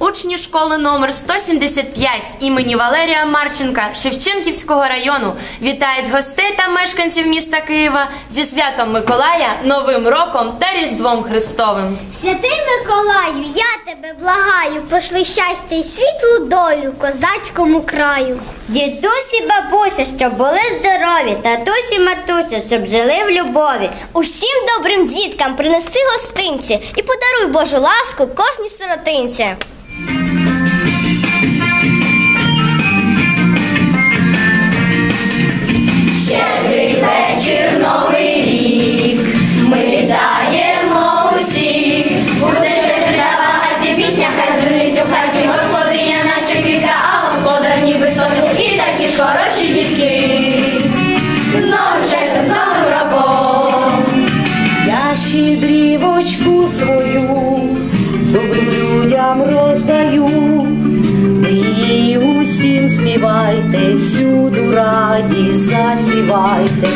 учні школи номер 175 імені Валерія Марченка Шевченківського району вітають гостей та мешканців міста Києва зі святом Миколая, Новим роком та Різдвом Христовим. Святий Миколаю, я тебе благаю, пошли щастя і світлу долю козацькому краю. Дідусі, бабуся, щоб були здорові, татусі, матуся, щоб жили в любові. Усім добрим діткам принеси гостинці і подаруй Божу ласку кожній сиротинці. Хороші дітки. З новим щастям, з новим роком. Я щедрівочку свою добрим людям роздаю. Ви її усім співайте, всюду радість засівайте.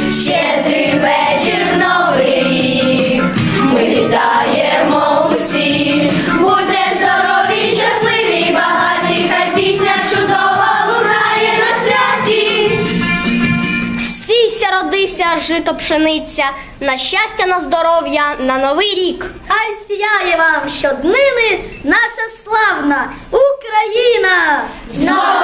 Сійся, родися, жито пшениця, на щастя, на здоров'я, на новий рік. Хай сіяє вам щоднини наша славна Україна! З Новим